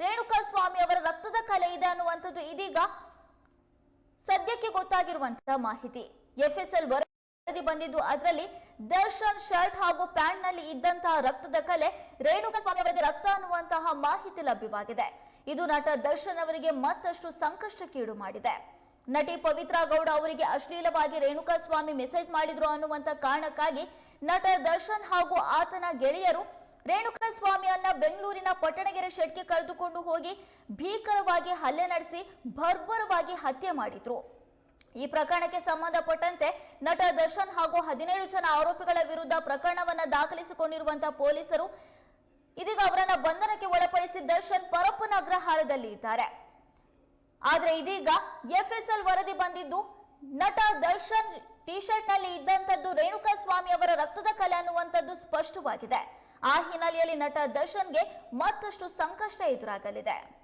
ರೇಣುಕಾ ಸ್ವಾಮಿ ಅವರ ರಕ್ತದ ಕಲೆ ಇದೆ ಅನ್ನುವಂಥದ್ದು ಇದೀಗ ಸದ್ಯಕ್ಕೆ ಗೊತ್ತಾಗಿರುವಂತಹ ಮಾಹಿತಿ. ಎಫ್ಎಸ್ಎಲ್ ವರದಿ ಬಂದಿದ್ದು ಅದರಲ್ಲಿ ದರ್ಶನ್ ಶರ್ಟ್ ಹಾಗೂ ಪ್ಯಾಂಟ್ನಲ್ಲಿ ಇದ್ದಂತಹ ರಕ್ತದ ಕಲೆ ರೇಣುಕಾ ಸ್ವಾಮಿ ಅವರಿಗೆ ರಕ್ತ ಅನ್ನುವಂತಹ ಮಾಹಿತಿ ಲಭ್ಯವಾಗಿದೆ. ಇದು ನಟ ದರ್ಶನ್ ಅವರಿಗೆ ಮತ್ತಷ್ಟು ಸಂಕಷ್ಟಕ್ಕೀಡು ಮಾಡಿದೆ. ನಟಿ ಪವಿತ್ರ ಗೌಡ ಅವರಿಗೆ ಅಶ್ಲೀಲವಾಗಿ ರೇಣುಕಾ ಸ್ವಾಮಿ ಮೆಸೇಜ್ ಮಾಡಿದ್ರು ಅನ್ನುವಂತ ಕಾರಣಕ್ಕಾಗಿ ನಟ ದರ್ಶನ್ ಹಾಗೂ ಆತನ ಗೆಳೆಯರು ರೇಣುಕಾ ಸ್ವಾಮಿಯನ್ನ ಬೆಂಗಳೂರಿನ ಪಟ್ಟಣಗೆರೆ ಶೆಡ್ಗೆ ಕರೆದುಕೊಂಡು ಹೋಗಿ ಭೀಕರವಾಗಿ ಹಲ್ಲೆ ನಡೆಸಿ ಭರ್ಬರವಾಗಿ ಹತ್ಯೆ ಮಾಡಿದ್ರು. ಈ ಪ್ರಕರಣಕ್ಕೆ ಸಂಬಂಧಪಟ್ಟಂತೆ ನಟ ದರ್ಶನ್ ಹಾಗೂ ಹದಿನೇಳು ಜನ ಆರೋಪಿಗಳ ವಿರುದ್ಧ ಪ್ರಕರಣವನ್ನ ದಾಖಲಿಸಿಕೊಂಡಿರುವಂತಹ ಪೊಲೀಸರು ಇದೀಗ ಅವರನ್ನ ಬಂಧನಕ್ಕೆ ಒಳಪಡಿಸಿ ದರ್ಶನ್ ಪರಪ್ಪನ ಅಗ್ರಹಾರದಲ್ಲಿ ಇದ್ದಾರೆ. ಆದ್ರೆ ಇದೀಗ ಎಫ್ಎಸ್ಎಲ್ ವರದಿ ಬಂದಿದ್ದು ನಟ ದರ್ಶನ್ ಟಿ ಶರ್ಟ್ನಲ್ಲಿ ಇದ್ದಂಥದ್ದು ರೇಣುಕಾ ಸ್ವಾಮಿ ಅವರ ರಕ್ತದ ಕಲೆ ಅನ್ನುವಂಥದ್ದು ಸ್ಪಷ್ಟವಾಗಿದೆ. ಆ ಹಿನ್ನೆಲೆಯಲ್ಲಿ ನಟ ದರ್ಶನ್ಗೆ ಮತ್ತಷ್ಟು ಸಂಕಷ್ಟ ಎದುರಾಗಲಿದೆ.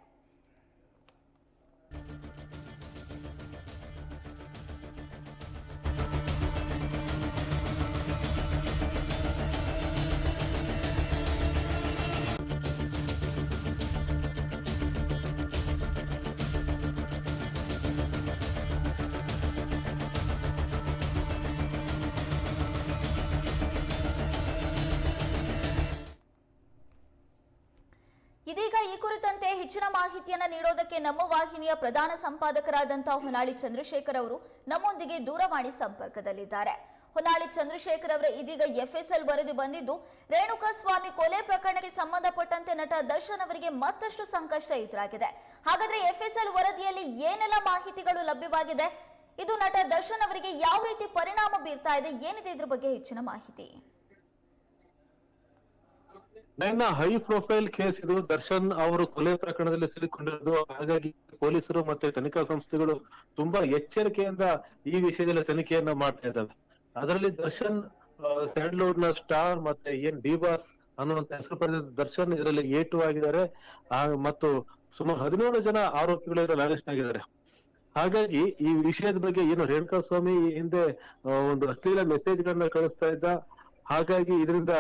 ಇದೀಗ ಈ ಕುರಿತಂತೆ ಹೆಚ್ಚಿನ ಮಾಹಿತಿಯನ್ನು ನೀಡೋದಕ್ಕೆ ನಮ್ಮ ವಾಹಿನಿಯ ಪ್ರಧಾನ ಸಂಪಾದಕರಾದಂತಹ ಹೊನ್ನಾಳಿ ಚಂದ್ರಶೇಖರ್ ಅವರು ನಮ್ಮೊಂದಿಗೆ ದೂರವಾಣಿ ಸಂಪರ್ಕದಲ್ಲಿದ್ದಾರೆ. ಹೊನ್ನಾಳಿ ಚಂದ್ರಶೇಖರ್ ಅವರ, ಇದೀಗ ಎಫ್ಎಸ್ಎಲ್ ವರದಿ ಬಂದಿದ್ದು, ರೇಣುಕಾಸ್ವಾಮಿ ಕೊಲೆ ಪ್ರಕರಣಕ್ಕೆ ಸಂಬಂಧಪಟ್ಟಂತೆ ನಟ ದರ್ಶನ್ ಅವರಿಗೆ ಮತ್ತಷ್ಟು ಸಂಕಷ್ಟ ಎದುರಾಗಿದೆ. ಹಾಗಾದ್ರೆ ಎಫ್ಎಸ್ಎಲ್ ವರದಿಯಲ್ಲಿ ಏನೆಲ್ಲ ಮಾಹಿತಿಗಳು ಲಭ್ಯವಾಗಿದೆ? ಇದು ನಟ ದರ್ಶನ್ ಅವರಿಗೆ ಯಾವ ರೀತಿ ಪರಿಣಾಮ ಬೀರ್ತಾ ಇದೆ? ಏನಿದೆ ಇದ್ರ ಬಗ್ಗೆ ಹೆಚ್ಚಿನ ಮಾಹಿತಿ? ನನ್ನ ಹೈ ಪ್ರೊಫೈಲ್ ಕೇಸ್ ಇದು ದರ್ಶನ್ ಅವರು ಕೊಲೆ ಪ್ರಕರಣದಲ್ಲಿ ಸಿಲುಕೊಂಡಿರೋದು ಹಾಗಾಗಿ ಪೊಲೀಸರು ಮತ್ತೆ ತನಿಖಾ ಸಂಸ್ಥೆಗಳು ತುಂಬಾ ಎಚ್ಚರಿಕೆಯಿಂದ ಈ ವಿಷಯದಲ್ಲಿ ತನಿಖೆಯನ್ನ ಮಾಡ್ತಾ ಇದ್ದಾವೆ. ಅದರಲ್ಲಿ ದರ್ಶನ್ ಸ್ಯಾಂಡ್ಲೂರ್ನ ಸ್ಟಾರ್ ಮತ್ತೆ ಏನ್ ಡಿ ಬಾಸ್ ಅನ್ನುವಂತ ಹೆಸರು ಪಡೆದ ದರ್ಶನ್ ಇದರಲ್ಲಿ ಏಟು ಆಗಿದ್ದಾರೆ ಮತ್ತು ಸುಮಾರು ಹದಿನೇಳು ಜನ ಆರೋಪಿಗಳು ಇದರಲ್ಲಿ ಅರೆಸ್ಟ್ ಆಗಿದ್ದಾರೆ. ಹಾಗಾಗಿ ಈ ವಿಷಯದ ಬಗ್ಗೆ ಏನು ರೇಣುಕಾ ಸ್ವಾಮಿ ಹಿಂದೆ ಒಂದು ಅಶ್ಲೀಲ ಮೆಸೇಜ್ ಗಳನ್ನ ಕಳಿಸ್ತಾ ಇದ್ದ. ಹಾಗಾಗಿ ಇದರಿಂದ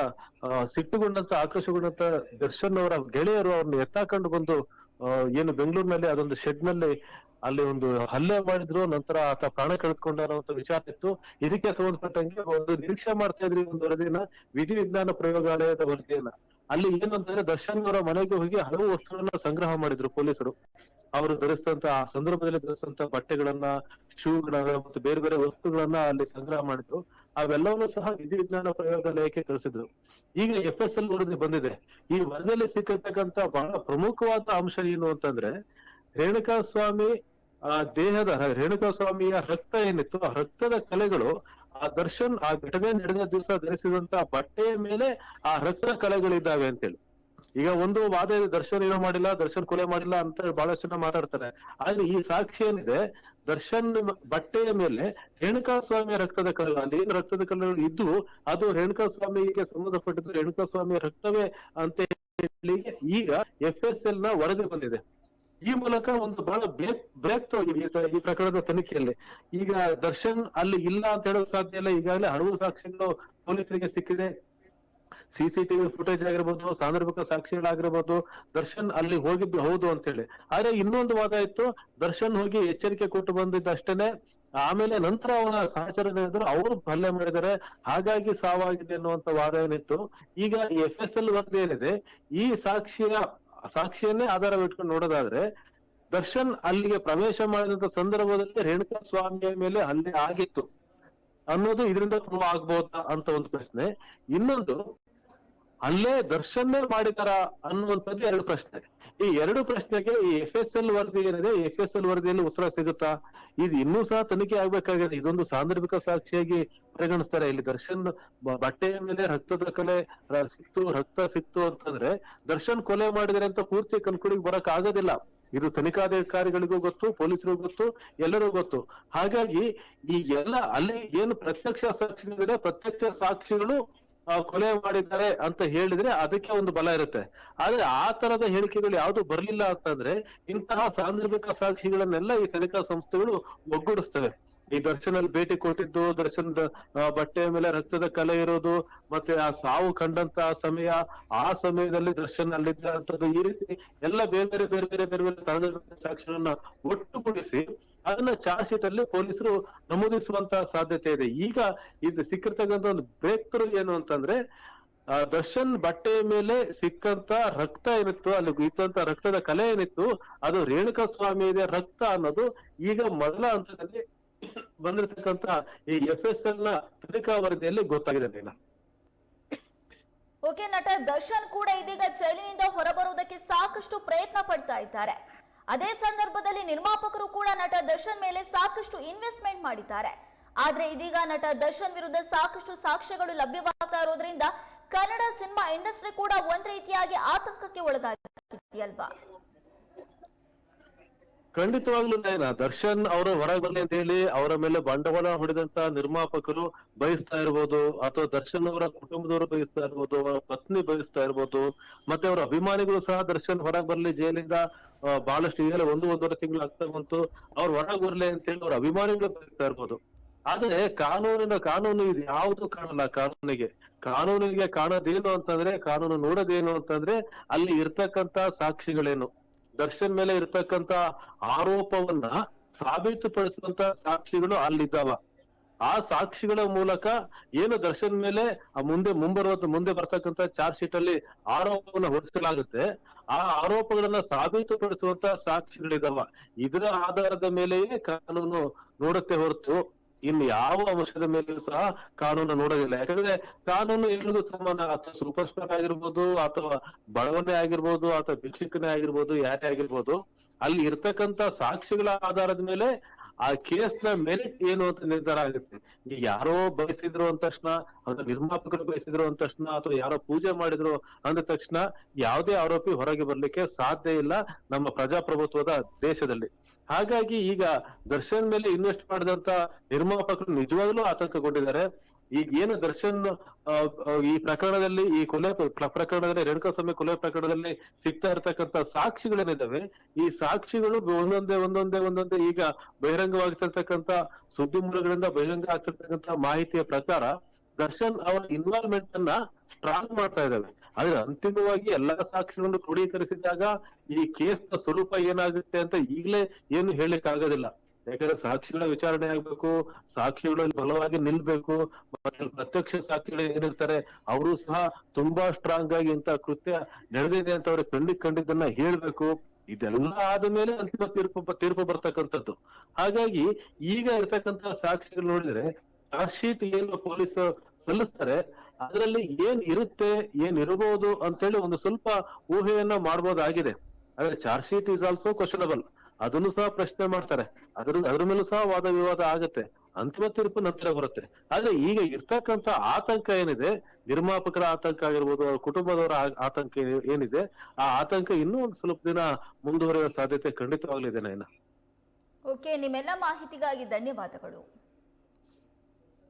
ಸಿಟ್ಟುಗೊಂಡಂತ, ಆಕ್ರೋಶಗೊಂಡಂತ ದರ್ಶನ್ ಅವರ ಗೆಳೆಯರು ಅವ್ರನ್ನ ಎತ್ತಾಕೊಂಡು ಬಂದು ಏನು ಬೆಂಗಳೂರಿನಲ್ಲಿ ಅದೊಂದು ಶೆಡ್ನಲ್ಲಿ ಅಲ್ಲಿ ಒಂದು ಹಲ್ಲೆ ಮಾಡಿದ್ರು, ನಂತರ ಆತ ಪ್ರಾಣ ಕಳೆದುಕೊಂಡ ಅಂತ ವಿಚಾರ ಇತ್ತು. ಇದಕ್ಕೆ ಸಂಬಂಧಪಟ್ಟಂಗೆ ಒಂದು ನಿರೀಕ್ಷೆ ಮಾಡ್ತಾ ಇದ್ರಿ ಒಂದು ವರದಿನ ವಿಧಿ ವಿಜ್ಞಾನ ಪ್ರಯೋಗಾಲಯದ ವರದಿಯನ್ನ. ಅಲ್ಲಿ ಏನಂತಂದ್ರೆ ದರ್ಶನ್ ಅವರ ಮನೆಗೆ ಹೋಗಿ ಹಲವು ವಸ್ತುಗಳನ್ನ ಸಂಗ್ರಹ ಮಾಡಿದ್ರು ಪೊಲೀಸರು. ಅವರು ಧರಿಸಿದಂತ, ಆ ಸಂದರ್ಭದಲ್ಲಿ ಧರಿಸಿದಂತ ಬಟ್ಟೆಗಳನ್ನ, ಶೂಗಳನ್ನ ಮತ್ತು ಬೇರೆ ಬೇರೆ ವಸ್ತುಗಳನ್ನ ಅಲ್ಲಿ ಸಂಗ್ರಹ ಮಾಡಿದ್ರು. ಅವೆಲ್ಲವನ್ನೂ ಸಹ ವಿಧಿ ವಿಜ್ಞಾನ ಪ್ರಯೋಗಾಲಯಕ್ಕೆ ಕಳಿಸಿದ್ರು. ಈಗ ಎಫ್ ಎಸ್ ಎಲ್ ವರದಿ ಬಂದಿದೆ. ಈ ವರದಿಯಲ್ಲಿ ಸಿಕ್ಕಿರ್ತಕ್ಕಂತ ಬಹಳ ಪ್ರಮುಖವಾದ ಅಂಶ ಏನು ಅಂತಂದ್ರೆ ರೇಣುಕಾ ಸ್ವಾಮಿ ಆ, ದೇಹದ ರೇಣುಕಾ ಸ್ವಾಮಿಯ ರಕ್ತ ಏನಿತ್ತು ಆ ರಕ್ತದ ಕಲೆಗಳು ಆ ದರ್ಶನ್ ಆ ಘಟನೆ ನಡೆದ ದಿವಸ ಧರಿಸಿದಂತ ಬಟ್ಟೆಯ ಮೇಲೆ ಆ ರಕ್ತದ ಕಲೆಗಳಿದ್ದಾವೆ ಅಂತೇಳಿ. ಈಗ ಒಂದು ವಾದ ದರ್ಶನ್ ಏನೋ ಮಾಡಿಲ್ಲ, ದರ್ಶನ್ ಕೊಲೆ ಮಾಡಿಲ್ಲ ಅಂತ ಹೇಳಿ ಬಹಳಷ್ಟು ಜನ ಮಾತಾಡ್ತಾರೆ. ಆದ್ರೆ ಈ ಸಾಕ್ಷಿ ಏನಿದೆ, ದರ್ಶನ್ ಬಟ್ಟೆಯ ಮೇಲೆ ರೇಣುಕಾ ಸ್ವಾಮಿಯ ರಕ್ತದ ಕಲ್ಲು ಅಲ್ಲಿ ಏನು ರಕ್ತದ ಕಲರ್ ಇದ್ದು ಅದು ರೇಣುಕಾ ಸ್ವಾಮಿಗೆ ಸಂಬಂಧಪಟ್ಟಿದ್ದು ರೇಣುಕಾ ಸ್ವಾಮಿಯ ರಕ್ತವೇ ಅಂತ ಹೇಳಿ ಈಗ ಎಫ್ ಎಸ್ ಎಲ್ನ ವರದಿ ಬಂದಿದೆ. ಈ ಮೂಲಕ ಒಂದು ಬಹಳ ಬ್ರೇಕ್ ಬ್ರೇಕ್ ಈ ಪ್ರಕರಣದ ತನಿಖೆಯಲ್ಲಿ. ಈಗ ದರ್ಶನ್ ಅಲ್ಲಿ ಇಲ್ಲ ಅಂತ ಹೇಳೋಕ್ ಸಾಧ್ಯ ಇಲ್ಲ. ಈಗಾಗಲೇ ಹಲವು ಸಾಕ್ಷಿಗಳು ಪೊಲೀಸರಿಗೆ ಸಿಕ್ಕಿದೆ. ಸಿಸಿಟಿವಿ ಫುಟೇಜ್ ಆಗಿರ್ಬೋದು, ಸಾಂದರ್ಭಿಕ ಸಾಕ್ಷಿಗಳಾಗಿರ್ಬೋದು, ದರ್ಶನ್ ಅಲ್ಲಿ ಹೋಗಿದ್ದು ಹೌದು ಅಂತ ಹೇಳಿ ಆದ್ರೆ ಇನ್ನೊಂದು ವಾದ ಇತ್ತು, ದರ್ಶನ್ ಹೋಗಿ ಎಚ್ಚರಿಕೆ ಕೊಟ್ಟು ಬಂದಿದ್ದ ಅಷ್ಟೇನೆ ಆಮೇಲೆ ನಂತರ ಅವನ ಸಹಚರನೇನಿದ್ರು ಅವರು ಹಲ್ಲೆ ಮಾಡಿದರೆ ಹಾಗಾಗಿ ಸಾವಾಗಿದೆ ಅನ್ನುವಂತ ವಾದ ಏನಿತ್ತು. ಈಗ ಎಫ್ ಎಸ್ ಎಲ್ ವರದಿ ಏನಿದೆ, ಈ ಸಾಕ್ಷಿಯ, ಸಾಕ್ಷಿಯನ್ನೇ ಆಧಾರವಿಟ್ಕೊಂಡು ನೋಡೋದಾದ್ರೆ, ದರ್ಶನ್ ಅಲ್ಲಿಗೆ ಪ್ರವೇಶ ಮಾಡಿದಂತ ಸಂದರ್ಭದಲ್ಲಿ ರೇಣುಕಾ ಸ್ವಾಮಿಯ ಮೇಲೆ ಹಲ್ಲೆ ಆಗಿತ್ತು. ಅನ್ನೋದು ಇದರಿಂದ ಪ್ರೂವ್ ಆಗ್ಬೋದಾ ಅಂತ ಒಂದು ಪ್ರಶ್ನೆ. ಇನ್ನೊಂದು, ಅಲ್ಲೇ ದರ್ಶನ್ನೇ ಮಾಡಿದಾರ ಅನ್ನುವಂಥದ್ದು ಎರಡು ಪ್ರಶ್ನೆ. ಈ ಎರಡು ಪ್ರಶ್ನೆಗೆ ಈ ಎಫ್ ಎಸ್ ಎಲ್ ವರದಿ ಏನಿದೆ ಎಫ್ ಎಸ್ ಎಲ್ ವರದಿಯಲ್ಲಿ ಉತ್ತರ ಸಿಗುತ್ತಾ? ಇದು ಇನ್ನೂ ಸಹ ತನಿಖೆ ಆಗ್ಬೇಕಾಗಿದೆ. ಇದೊಂದು ಸಾಂದರ್ಭಿಕ ಸಾಕ್ಷಿಯಾಗಿ ಪರಿಗಣಿಸ್ತಾರೆ. ಇಲ್ಲಿ ದರ್ಶನ್ ಬಟ್ಟೆಯ ಮೇಲೆ ರಕ್ತದ ಕಲೆ ಸಿಕ್ತು, ರಕ್ತ ಸಿಕ್ತು ಅಂತಂದ್ರೆ ದರ್ಶನ್ ಕೊಲೆ ಮಾಡಿದರೆ ಅಂತ ಪೂರ್ತಿ ಕನ್ಕುಡಿಗೆ ಬರಕ್ ಆಗೋದಿಲ್ಲ ಇದು ತನಿಖಾಧಿಕಾರಿಗಳಿಗೂ ಗೊತ್ತು, ಪೊಲೀಸರಿಗೂ ಗೊತ್ತು, ಎಲ್ಲರಿಗೂ ಗೊತ್ತು. ಹಾಗಾಗಿ ಈ ಎಲ್ಲ ಅಲ್ಲಿ ಏನು ಪ್ರತ್ಯಕ್ಷ ಸಾಕ್ಷಿಗಳಿದೆ, ಪ್ರತ್ಯಕ್ಷ ಸಾಕ್ಷಿಗಳು ಕೊಲೆ ಮಾಡಿದ್ದಾರೆ ಅಂತ ಹೇಳಿದ್ರೆ ಅದಕ್ಕೆ ಒಂದು ಬಲ ಇರುತ್ತೆ. ಆದ್ರೆ ಆ ತರದ ಹೇಳಿಕೆಗಳು ಯಾವುದು ಬರಲಿಲ್ಲ ಅಂತಂದ್ರೆ ಇಂತಹ ಸಾಂದರ್ಭಿಕ ಸಾಕ್ಷಿಗಳನ್ನೆಲ್ಲ ಈ ತನಿಖಾ ಸಂಸ್ಥೆಗಳು ಒಗ್ಗೂಡಿಸ್ತವೆ. ಈ ದರ್ಶನ್ ಅಲ್ಲಿ ಭೇಟಿ ಕೊಟ್ಟಿದ್ದು ದರ್ಶನ್ ಬಟ್ಟೆಯ ಮೇಲೆ ರಕ್ತದ ಕಲೆ ಇರೋದು, ಮತ್ತೆ ಆ ಸಾವು ಕಂಡಂತ ಸಮಯ, ಆ ಸಮಯದಲ್ಲಿ ದರ್ಶನ್ ಅಲ್ಲಿದ್ದಂಥದ್ದು, ಈ ರೀತಿ ಎಲ್ಲ ಬೇರೆ ಬೇರೆ ಬೇರೆ ಬೇರೆ ಬೇರೆ ಬೇರೆ ಸಾಕ್ಷಿಗಳನ್ನ ಸಾಕ್ಷ್ಯಗಳನ್ನ ಒಟ್ಟುಗೂಡಿಸಿ, ಅದನ್ನ ಚಾರ್ಜ್ ಶೀಟ್ ಅಲ್ಲಿ ಪೊಲೀಸರು ನಮೂದಿಸುವಂತಹ ಸಾಧ್ಯತೆ ಇದೆ. ಈಗ ಇದು ಸಿಕ್ಕಿರ್ತಕ್ಕಂಥ ಒಂದು ಬ್ರೇಕ್ ಏನು ಅಂತಂದ್ರೆ, ಆ, ದರ್ಶನ್ ಬಟ್ಟೆಯ ಮೇಲೆ ಸಿಕ್ಕಂತ ರಕ್ತ ಏನಿತ್ತು, ಅಲ್ಲಿ ಇದ್ದಂತ ರಕ್ತದ ಕಲೆ ಏನಿತ್ತು, ಅದು ರೇಣುಕಾ ಸ್ವಾಮಿ ಇದೆ ರಕ್ತ ಅನ್ನೋದು ಈಗ ಮೊದಲ ಹಂತದಲ್ಲಿ ಬಂದಿರತಕ್ಕಂತ ಈ ಎಫ್ ಎಸ್ ಎಲ್ನ ತನಿಖಾ ವರದಿಯಲ್ಲಿ ಗೊತ್ತಾಗಿದೆ ಅಂತ ಓಕೆ, ನಟ ದರ್ಶನ್ ಕೂಡ ಇದೀಗ ಜೈಲಿನಿಂದ ಹೊರಬರುವುದಕ್ಕೆ ಸಾಕಷ್ಟು ಪ್ರಯತ್ನ ಪಡ್ತಾ ಇದ್ದಾರೆ. ಅದೇ ಸಂದರ್ಭದಲ್ಲಿ ನಿರ್ಮಾಪಕರು ಕೂಡ ನಟ ದರ್ಶನ್ ಮೇಲೆ ಸಾಕಷ್ಟು ಇನ್ವೆಸ್ಟ್ಮೆಂಟ್ ಮಾಡಿದ್ದಾರೆ. ಆದ್ರೆ ಇದೀಗ ನಟ ದರ್ಶನ್ ವಿರುದ್ಧ ಸಾಕಷ್ಟು ಸಾಕ್ಷ್ಯಗಳು ಲಭ್ಯವಾಗ್ತಾ ಇರೋದ್ರಿಂದ ಕನ್ನಡ ಸಿನಿಮಾ ಇಂಡಸ್ಟ್ರಿ ಕೂಡ ಒಂದ್ ರೀತಿಯಾಗಿ ಆತಂಕಕ್ಕೆ ಒಳಗಾಗಿದೆಯಲ್ವಾ ಖಂಡಿತವಾಗ್ಲೂ ನಯನ, ದರ್ಶನ್ ಅವರ ಹೊರಗೆ ಬರಲಿ ಅಂತ ಹೇಳಿ ಅವರ ಮೇಲೆ ಬಂಡವಾಳ ಹೊಡೆದಂತ ನಿರ್ಮಾಪಕರು ಬಯಸ್ತಾ ಇರ್ಬೋದು, ಅಥವಾ ದರ್ಶನ್ ಅವರ ಕುಟುಂಬದವರು ಬಯಸ್ತಾ ಇರ್ಬೋದು, ಅವರ ಪತ್ನಿ ಬಯಸ್ತಾ ಇರ್ಬೋದು, ಮತ್ತೆ ಅವರ ಅಭಿಮಾನಿಗಳು ಸಹ ದರ್ಶನ್ ಹೊರಗೆ ಬರ್ಲಿ ಜೈಲಿಂದ ಬಹಳಷ್ಟು ಈಗಲೇ ಒಂದು, ಒಂದೂವರೆ ತಿಂಗಳು ಆಗ್ತಾ ಬಂತು, ಅವ್ರು ಹೊರಗೆ ಬರಲಿ ಅಂತ ಹೇಳಿ ಅವ್ರ ಅಭಿಮಾನಿಗಳು ಬಯಸ್ತಾ ಇರ್ಬೋದು. ಆದ್ರೆ ಕಾನೂನಿನ ಕಾನೂನು ಇದು ಯಾವುದು ಕಾಣಲ್ಲ ಕಾನೂನಿಗೆ. ಕಾನೂನಿಗೆ ಕಾಣೋದೇನು ಅಂತಂದ್ರೆ, ಕಾನೂನು ನೋಡೋದೇನು ಅಂತಂದ್ರೆ ಅಲ್ಲಿ ಇರ್ತಕ್ಕಂತ ಸಾಕ್ಷಿಗಳೇನು? ದರ್ಶನ್ ಮೇಲೆ ಇರ್ತಕ್ಕಂತ ಆರೋಪವನ್ನ ಸಾಬೀತುಪಡಿಸುವಂತ ಸಾಕ್ಷಿಗಳು ಅಲ್ಲಿದ್ದಾವ. ಆ ಸಾಕ್ಷಿಗಳ ಮೂಲಕ ಏನು ದರ್ಶನ್ ಮೇಲೆ ಮುಂದೆ ಮುಂಬರುವ, ಮುಂದೆ ಬರ್ತಕ್ಕಂತ ಚಾರ್ಜ್ ಶೀಟ್ ಅಲ್ಲಿ ಆರೋಪವನ್ನ ಹೊರಿಸಲಾಗುತ್ತೆ. ಆ ಆರೋಪಗಳನ್ನ ಸಾಬೀತುಪಡಿಸುವಂತ ಸಾಕ್ಷಿಗಳಿದಾವ. ಇದರ ಆಧಾರದ ಮೇಲೆಯೇ ಕಾನೂನು ನೋಡುತ್ತೆ ಹೊರತು ಇನ್ನು ಯಾವ ಅಂಶದ ಮೇಲೆಯೂ ಸಹ ಕಾನೂನು ನೋಡೋದಿಲ್ಲ. ಯಾಕಂದ್ರೆ ಕಾನೂನು ಎಲ್ರಿಗೂ ಸಮಾನ, ಅಥವಾ ಸೂಪರ್ ಸ್ಟಾರ್ ಆಗಿರ್ಬೋದು, ಅಥವಾ ಬಡವನೇ ಆಗಿರ್ಬೋದು, ಅಥವಾ ಭಿಕ್ಷಕನೇ ಆಗಿರ್ಬೋದು, ಯಾರೇ ಆಗಿರ್ಬೋದು, ಅಲ್ಲಿ ಇರ್ತಕ್ಕಂತ ಸಾಕ್ಷಿಗಳ ಆಧಾರದ ಮೇಲೆ ಆ ಕೇಸ್ನ ಮೆರಿಟ್ ಏನು ಅಂತ ನಿರ್ಧಾರ ಆಗುತ್ತೆ. ಈಗ ಯಾರೋ ಬಯಸಿದ್ರು ಅಂದ ತಕ್ಷಣ, ಅಥವಾ ನಿರ್ಮಾಪಕರು ಬಯಸಿದ್ರು ಅಂದ ತಕ್ಷಣ, ಅಥವಾ ಯಾರೋ ಪೂಜೆ ಮಾಡಿದ್ರು ಅಂದ ತಕ್ಷಣ, ಯಾವುದೇ ಆರೋಪಿ ಹೊರಗೆ ಬರ್ಲಿಕ್ಕೆ ಸಾಧ್ಯ ಇಲ್ಲ ನಮ್ಮ ಪ್ರಜಾಪ್ರಭುತ್ವದ ದೇಶದಲ್ಲಿ. ಹಾಗಾಗಿ ಈಗ ದರ್ಶನ್ ಮೇಲೆ ಇನ್ವೆಸ್ಟ್ ಮಾಡಿದಂತ ನಿರ್ಮಾಪಕರು ನಿಜವಾಗ್ಲೂ ಆತಂಕಗೊಂಡಿದ್ದಾರೆ. ಈಗ ಏನು ದರ್ಶನ್ ಈ ಪ್ರಕರಣದಲ್ಲಿ, ಈ ಕೊಲೆ ಪ್ರ- ಪ್ರಕರಣದಲ್ಲಿ, ರೇಣುಕಾ ಸ್ವಾಮಿ ಕೊಲೆ ಪ್ರಕರಣದಲ್ಲಿ ಸಿಗ್ತಾ ಇರ್ತಕ್ಕಂತ ಸಾಕ್ಷಿಗಳೇನಿದಾವೆ ಈ ಸಾಕ್ಷಿಗಳು ಒಂದೊಂದೇ ಒಂದೊಂದೇ ಒಂದೊಂದೇ ಈಗ ಬಹಿರಂಗವಾಗಿರ್ತಕ್ಕಂತ ಸುದ್ದಿ ಮೂಲಗಳಿಂದ ಬಹಿರಂಗ ಆಗ್ತಿರ್ತಕ್ಕಂತ ಮಾಹಿತಿಯ ಪ್ರಕಾರ ದರ್ಶನ್ ಅವರ ಇನ್ವಾಲ್ವ್ಮೆಂಟ್ ಅನ್ನ ಸ್ಟ್ರಾಂಗ್ ಮಾಡ್ತಾ ಇದ್ದಾವೆ ಆದ್ರೆ ಅಂತಿಮವಾಗಿ ಎಲ್ಲಾ ಸಾಕ್ಷಿಗಳನ್ನು ಕ್ರೋಢೀಕರಿಸಿದಾಗ ಈ ಕೇಸ್ನ ಸ್ವರೂಪ ಏನಾಗುತ್ತೆ ಅಂತ ಈಗಲೇ ಏನು ಹೇಳಲಿಕ್ಕೆ ಆಗೋದಿಲ್ಲ. ಯಾಕಂದ್ರೆ ಸಾಕ್ಷಿಗಳ ವಿಚಾರಣೆ ಆಗ್ಬೇಕು ಸಾಕ್ಷಿಗಳು ಬಲವಾಗಿ ನಿಲ್ಬೇಕು, ಮತ್ತೆ ಪ್ರತ್ಯಕ್ಷ ಸಾಕ್ಷಿಗಳು ಏನಿರ್ತಾರೆ, ಅವರು ಸಹ ತುಂಬಾ ಸ್ಟ್ರಾಂಗ್ ಆಗಿ ಇಂತ ಕೃತ್ಯ ನಡೆದಿದೆ ಅಂತ ಅವ್ರಿಗೆ ಕಂಡಿ ಕಂಡಿದ್ದನ್ನ ಹೇಳ್ಬೇಕು. ಇದೆಲ್ಲ ಆದಮೇಲೆ ಅಂತಿಮ ತೀರ್ಪು ತೀರ್ಪು ಬರ್ತಕ್ಕಂಥದ್ದು. ಹಾಗಾಗಿ ಈಗ ಇರ್ತಕ್ಕಂತ ಸಾಕ್ಷಿಗಳು ನೋಡಿದ್ರೆ, ಚಾರ್ಜ್ ಶೀಟ್ ಏನು ಪೊಲೀಸ್ ಸಲ್ಲಿಸ್ತಾರೆ ಅದರಲ್ಲಿ ಏನ್ ಇರುತ್ತೆ, ಏನ್ ಇರಬಹುದು ಅಂತೇಳಿ ಒಂದು ಸ್ವಲ್ಪ ಊಹೆಯನ್ನ ಮಾಡಬಹುದಾಗಿದೆ ಆದ್ರೆ charge sheet is also questionable ಅದನ್ನು ಸಹ ಪ್ರಶ್ನೆ ಮಾಡ್ತಾರೆ. ಅದ್ರ ಅದ್ರ ಮೇಲೂ ಸಹ ವಾದ ವಿವಾದ ಆಗುತ್ತೆ. ಅಂತಿಮ ತೀರ್ಪು ನಂತರ ಬರುತ್ತೆ. ಆದ್ರೆ ಈಗ ಇರ್ತಕ್ಕಂತ ಆತಂಕ ಏನಿದೆ, ನಿರ್ಮಾಪಕರ ಆತಂಕ ಆಗಿರ್ಬೋದು, ಅವ್ರ ಕುಟುಂಬದವರ ಆತಂಕ ಏನಿದೆ, ಆ ಆತಂಕ ಇನ್ನೂ ಒಂದು ಸ್ವಲ್ಪ ದಿನ ಮುಂದುವರಿಯುವ ಸಾಧ್ಯತೆ ಖಂಡಿತವಾಗ್ಲಿದೆ ನಯನ. ಓಕೆ ನಿಮ್ಮೆಲ್ಲ ಮಾಹಿತಿಗಾಗಿ ಧನ್ಯವಾದಗಳು.